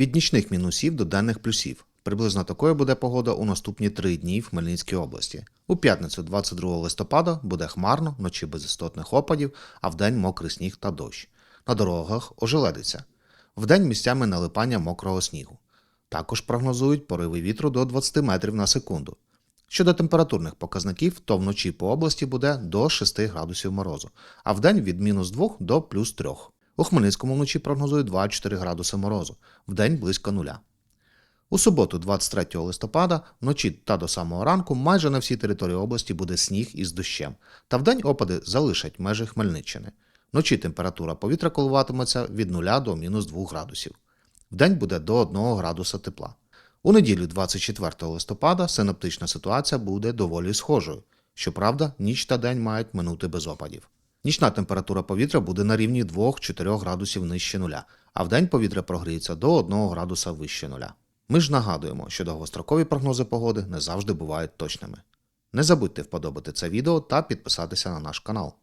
Від нічних мінусів до денних плюсів. Приблизно такою буде погода у наступні три дні в Хмельницькій області. У п'ятницю, 22 листопада, буде хмарно, вночі без істотних опадів, а вдень мокрий сніг та дощ. На дорогах ожеледиться. Вдень місцями налипання мокрого снігу. Також прогнозують пориви вітру до 20 метрів на секунду. Щодо температурних показників, то вночі по області буде до 6 градусів морозу, а вдень від мінус 2 до плюс 3. У Хмельницькому вночі прогнозують 2-4 градуси морозу, вдень близько нуля. У суботу, 23 листопада, вночі та до самого ранку майже на всій території області буде сніг із дощем, та вдень опади залишать межі Хмельниччини. Вночі температура повітря коливатиметься від 0 до мінус 2 градусів. Вдень буде до 1 градуса тепла. У неділю 24 листопада синоптична ситуація буде доволі схожою. Щоправда, ніч та день мають минути без опадів. Нічна температура повітря буде на рівні 2-4 градусів нижче нуля, а вдень повітря прогріється до 1 градуса вище нуля. Ми ж нагадуємо, що довгострокові прогнози погоди не завжди бувають точними. Не забудьте вподобати це відео та підписатися на наш канал.